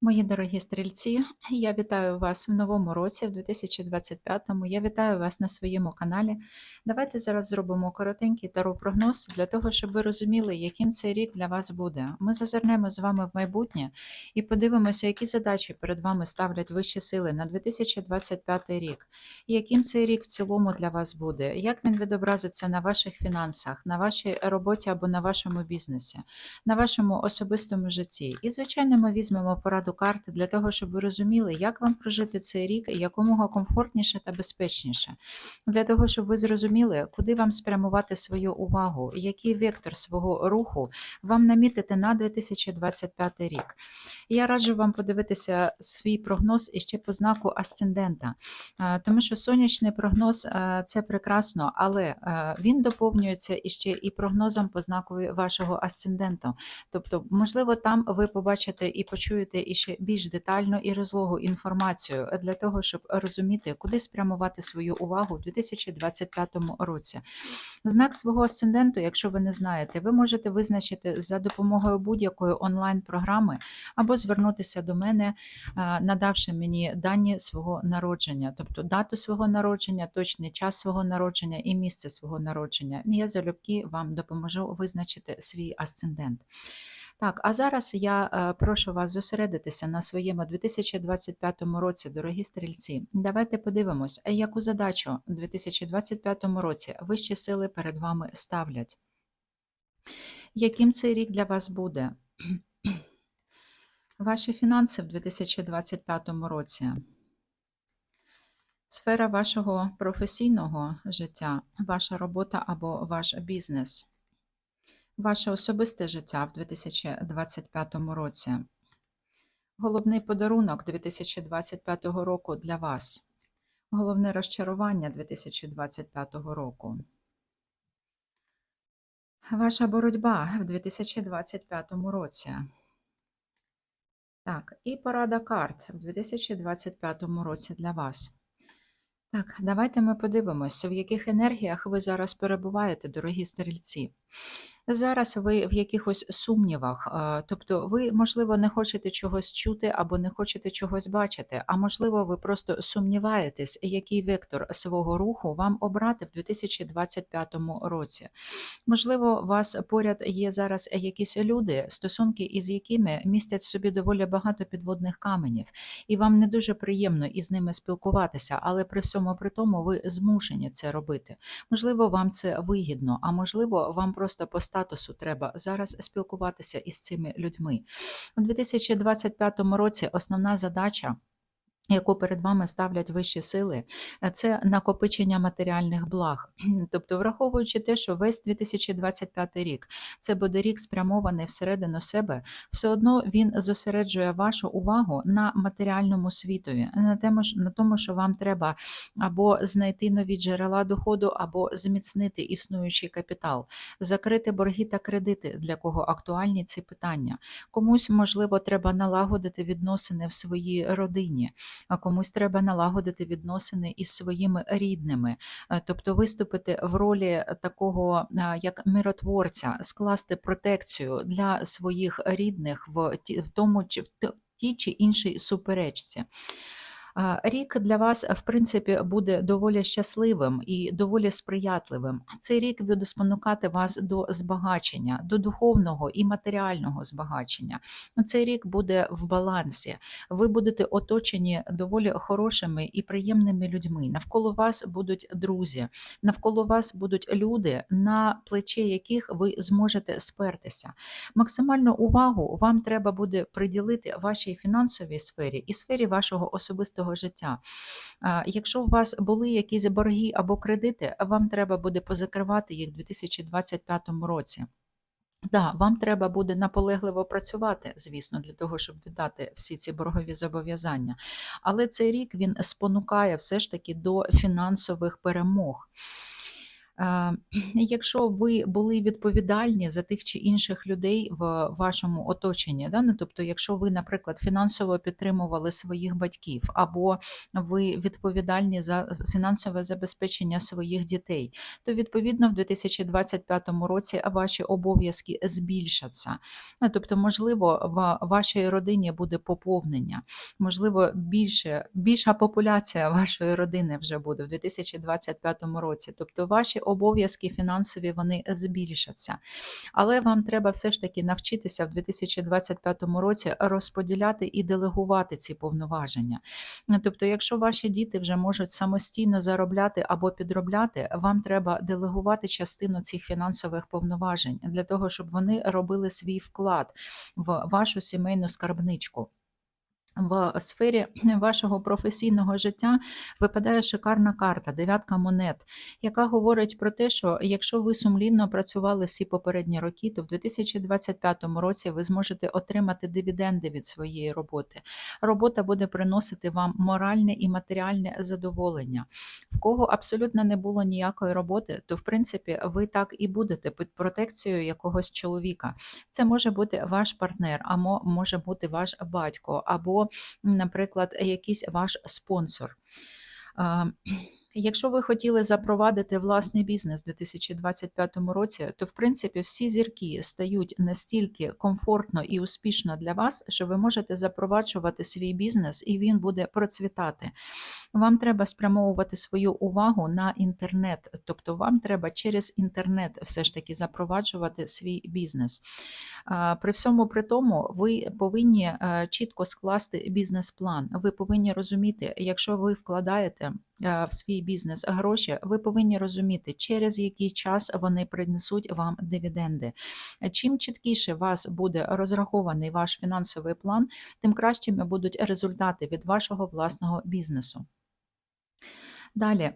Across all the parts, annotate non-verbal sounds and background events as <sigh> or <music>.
Мої дорогі стрільці, я вітаю вас в новому році, в 2025-му. Я вітаю вас на своєму каналі. Давайте зараз зробимо коротенький таро-прогноз для того, щоб ви розуміли, яким цей рік для вас буде. Ми зазирнемо з вами в майбутнє і подивимося, які задачі перед вами ставлять вищі сили на 2025 рік, яким цей рік в цілому для вас буде, як він відобразиться на ваших фінансах, на вашій роботі або на вашому бізнесі, на вашому особистому житті. І, звичайно, ми візьмемо пораду карти для того, щоб ви розуміли, як вам прожити цей рік якомога комфортніше та безпечніше. Для того, щоб ви зрозуміли, куди вам спрямувати свою увагу, який вектор свого руху вам намітити на 2025 рік. Я раджу вам подивитися свій прогноз іще по знаку асцендента, Е, тому що сонячний прогноз е, це прекрасно, але е, він доповнюється іще і прогнозом по знаку вашого асценденту. Тобто, можливо, там ви побачите і почуєте іще більш детальну і розлогу інформацію для того, щоб розуміти, куди спрямувати свою увагу у 2025 році. Знак свого асценденту, якщо ви не знаєте, ви можете визначити за допомогою будь-якої онлайн-програми або звернутися до мене, е, надавши мені дані свого народження, тобто дату свого народження, точний час свого народження і місце свого народження. Я залюбки вам допоможу визначити свій асцендент. Так, а зараз я е, прошу вас зосередитися на своєму 2025 році, дорогі стрільці. Давайте подивимось, яку задачу у 2025 році вищі сили перед вами ставлять. Яким цей рік для вас буде? <clears throat> Ваші фінанси в 2025 році. Сфера вашого професійного життя, ваша робота або ваш бізнес, ваше особисте життя в 2025 році. Головний подарунок 2025 року для вас. Головне розчарування 2025 року. Ваша боротьба в 2025 році. Так, і порада карт в 2025 році для вас. Так, давайте ми подивимося, в яких енергіях ви зараз перебуваєте, дорогі стрільці. Зараз ви в якихось сумнівах, е, тобто ви, можливо, не хочете чогось чути або не хочете чогось бачити, а можливо, ви просто сумніваєтесь, який вектор свого руху вам обрати в 2025 році. Можливо, у вас поряд є зараз якісь люди, стосунки із якими містять собі доволі багато підводних каменів, і вам не дуже приємно із ними спілкуватися, але при всьому при тому ви змушені це робити. Можливо, вам це вигідно, а можливо, вам просто по статусу треба зараз спілкуватися із цими людьми. У 2025 році основна задача. Яку перед вами ставлять вищі сили, це накопичення матеріальних благ. Тобто, враховуючи те, що весь 2025 рік це буде рік спрямований всередину себе, все одно він зосереджує вашу увагу на матеріальному світові, на тому, на тому, що вам треба або знайти нові джерела доходу, або зміцнити існуючий капітал, закрити борги та кредити, для кого актуальні ці питання. Комусь, можливо, треба налагодити відносини в своїй родині а комусь треба налагодити відносини із своїми рідними, е, тобто виступити в ролі такого е, як миротворця, скласти протекцію для своїх рідних в тому чи в тій чи іншій суперечці. Рік для вас, в принципі, буде доволі щасливим і доволі сприятливим. Цей рік буде спонукати вас до збагачення, до духовного і матеріального збагачення. Цей рік буде в балансі. Ви будете оточені доволі хорошими і приємними людьми. Навколо вас будуть друзі, навколо вас будуть люди, на плече яких ви зможете спертися. Максимальну увагу вам треба буде приділити вашій фінансовій сфері і сфері вашого особистого особистого життя. Якщо у вас були якісь борги або кредити, вам треба буде позакривати їх у 2025 році. Да, вам треба буде наполегливо працювати, звісно, для того, щоб віддати всі ці боргові зобов'язання. Але цей рік він спонукає все ж таки до фінансових перемог. Е, <clears throat> Якщо ви були відповідальні за тих чи інших людей в вашому оточенні, да? ну, тобто, якщо ви, наприклад, фінансово підтримували своїх батьків, або ви відповідальні за фінансове забезпечення своїх дітей, то відповідно в 2025 році ваші обов'язки збільшаться. Ну, Тобто, можливо, в вашій родині буде поповнення, можливо, більше, більша популяція <laughs> вашої родини вже буде в 2025 році. Тобто, ваші обов'язки фінансові вони збільшаться. Але вам треба все ж таки навчитися в 2025 році розподіляти і делегувати ці повноваження. Тобто, якщо ваші діти вже можуть самостійно заробляти або підробляти, вам треба делегувати частину цих фінансових повноважень для того, щоб вони робили свій вклад в вашу сімейну скарбничку. В сфері вашого професійного життя випадає шикарна карта, дев'ятка монет, яка говорить про те, що якщо ви сумлінно працювали всі попередні роки, то в 2025 році ви зможете отримати дивіденди від своєї роботи. Робота буде приносити вам моральне і матеріальне задоволення. В кого абсолютно не було ніякої роботи, то в принципі ви так і будете під протекцією якогось чоловіка. Це може бути ваш партнер, або може бути ваш батько, або наприклад, якийсь ваш спонсор. Якщо ви хотіли запровадити власний бізнес у 2025 році, то в принципі всі зірки стають настільки комфортно і успішно для вас, що ви можете запроваджувати свій бізнес і він буде процвітати. Вам треба спрямовувати свою увагу на інтернет, тобто вам треба через інтернет все ж таки запроваджувати свій бізнес. При всьому при тому, ви повинні е, чітко скласти бізнес-план. Ви повинні розуміти, якщо ви вкладаєте в свій бізнес гроші, ви повинні розуміти, через який час вони принесуть вам дивіденди. Чим чіткіше вас буде розрахований ваш фінансовий план, тим кращими будуть результати від вашого власного бізнесу. Далі, е,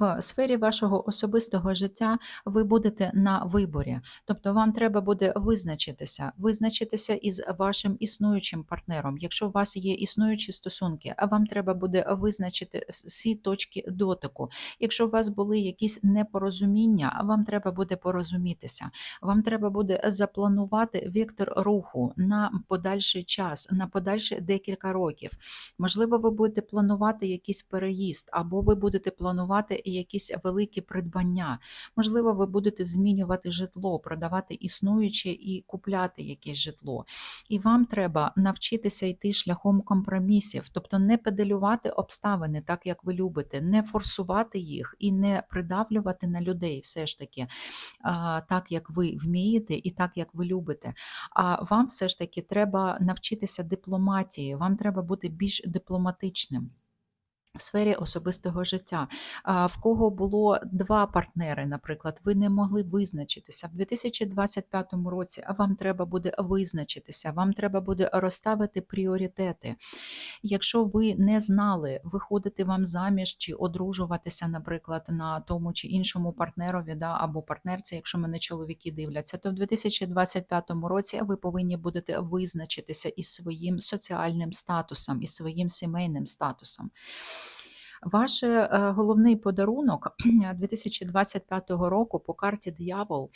в сфері вашого особистого життя ви будете на виборі, тобто вам треба буде визначитися, визначитися із вашим існуючим партнером. Якщо у вас є існуючі стосунки, вам треба буде визначити всі точки дотику. Якщо у вас були якісь непорозуміння, вам треба буде порозумітися. Вам треба буде запланувати вектор руху на подальший час, на подальші декілька років. Можливо, ви будете планувати якийсь переїзд, або ви будете планувати якісь великі придбання. Можливо, ви будете змінювати житло, продавати існуюче і купляти якесь житло. І вам треба навчитися йти шляхом компромісів, тобто не педелювати обставини так, як ви любите, не форсувати їх і не придавлювати на людей, все ж таки, так, як ви вмієте і так, як ви любите. А вам все ж таки треба навчитися дипломатії, вам треба бути більш дипломатичним. В сфері особистого життя, в кого було два партнери, наприклад, ви не могли визначитися в 2025 році, а вам треба буде визначитися, вам треба буде розставити пріоритети. Якщо ви не знали, виходити вам заміж чи одружуватися, наприклад, на тому чи іншому партнерові, да, або партнерці, якщо мене чоловіки дивляться, то в 2025 році ви повинні будете визначитися із своїм соціальним статусом, із своїм сімейним статусом. Ваш е, головний подарунок <clears throat> 2025 року по карті Д'явол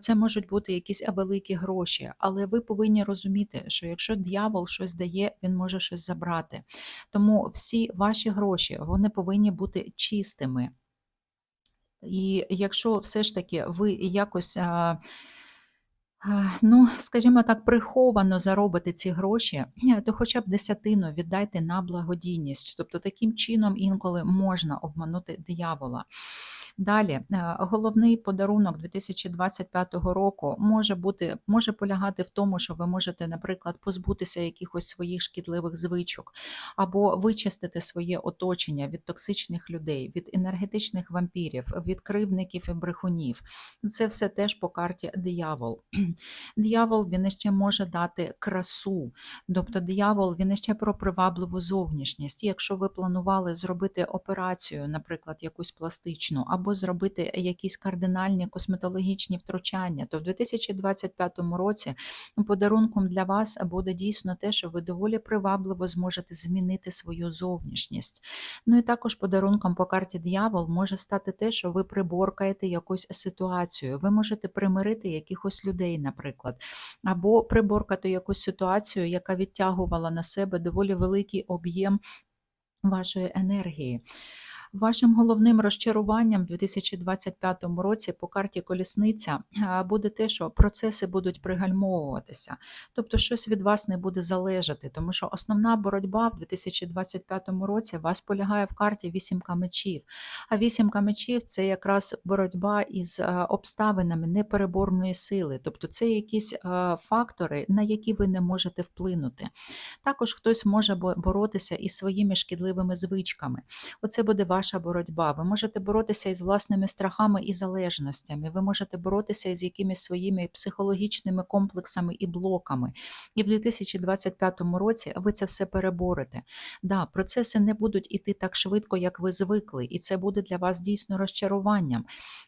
це можуть бути якісь великі гроші, але ви повинні розуміти, що якщо дьявол щось дає, він може щось забрати. Тому всі ваші гроші вони повинні бути чистими. І якщо все ж таки ви якось. Ну, скажімо так, приховано заробити ці гроші, то хоча б десятину віддайте на благодійність. Тобто таким чином інколи можна обманути диявола. Далі, е, головний подарунок 2025 року може бути, може полягати в тому, що ви можете, наприклад, позбутися якихось своїх шкідливих звичок, або вичистити своє оточення від токсичних людей, від енергетичних вампірів, від кривдників і брехунів. Це все теж по карті диявол. <clears throat> Диявол він ще може дати красу, тобто диявол він ще про привабливу зовнішність. Якщо ви планували зробити операцію, наприклад, якусь пластичну, або або зробити якісь кардинальні косметологічні втручання, то в 2025 році подарунком для вас буде дійсно те, що ви доволі привабливо зможете змінити свою зовнішність. Ну і також подарунком по карті диявол може стати те, що ви приборкаєте якусь ситуацію. Ви можете примирити якихось людей, наприклад, або приборкати якусь ситуацію, яка відтягувала на себе доволі великий об'єм вашої енергії. Вашим головним розчаруванням в 2025 році по карті колісниця буде те, що процеси будуть пригальмовуватися, тобто щось від вас не буде залежати, тому що основна боротьба в 2025 році вас полягає в карті вісімка мечів. А вісімка мечів це якраз боротьба із обставинами непереборної сили, тобто це якісь фактори, на які ви не можете вплинути. Також хтось може боротися із своїми шкідливими звичками. Оце буде ваша боротьба. Ви можете боротися із власними страхами і залежностями. Ви можете боротися із якимись своїми психологічними комплексами і блоками. І в 2025 році ви це все переборете. Да, процеси не будуть іти так швидко, як ви звикли, і це буде для вас дійсно розчаруванням.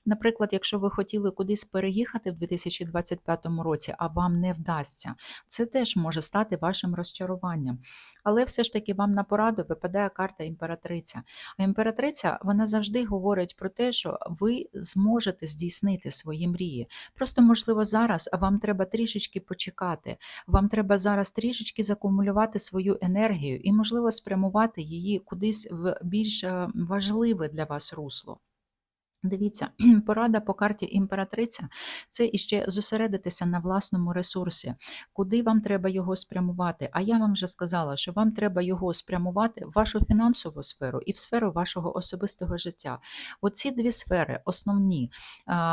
Наприклад, якщо ви хотіли кудись переїхати в 2025 році, а вам не вдасться, це теж може стати вашим розчаруванням. Але все ж таки вам на пораду випадає карта імператриця. А імператриця вона завжди говорить про те, що ви зможете здійснити свої мрії. Просто, можливо, зараз вам треба трішечки почекати. Вам треба зараз трішечки закумулювати свою енергію і, можливо, спрямувати її кудись в більш е, важливе для вас русло. Дивіться, <clears throat> порада по карті імператриця це іще зосередитися на власному ресурсі, куди вам треба його спрямувати. А я вам вже сказала, що вам треба його спрямувати в вашу фінансову сферу і в сферу вашого особистого життя. Оці дві сфери основні,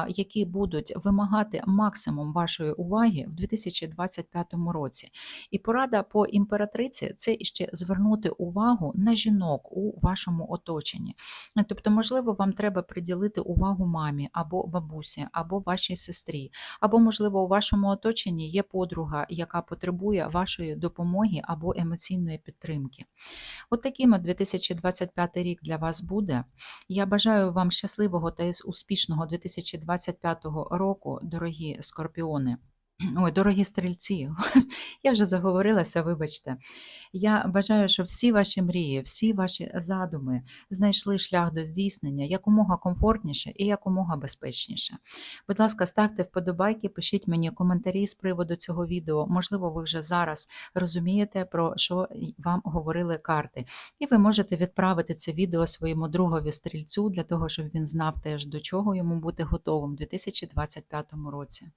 які будуть вимагати максимум вашої уваги в 2025 році. І порада по імператриці це іще звернути увагу на жінок у вашому оточенні. Тобто, можливо, вам треба приділити увагу мамі або бабусі, або вашій сестрі, або, можливо, у вашому оточенні є подруга, яка потребує вашої допомоги або емоційної підтримки. От таким 2025 рік для вас буде. Я бажаю вам щасливого та успішного 2025 року, дорогі скорпіони. Ой, дорогі стрільці, <laughs> я вже заговорилася, вибачте. Я бажаю, щоб всі ваші мрії, всі ваші задуми знайшли шлях до здійснення якомога комфортніше і якомога безпечніше. Будь ласка, ставте вподобайки, пишіть мені коментарі з приводу цього відео. Можливо, ви вже зараз розумієте, про що вам говорили карти. І ви можете відправити це відео своєму другові стрільцю для того, щоб він знав теж до чого йому бути готовим у 2025 році.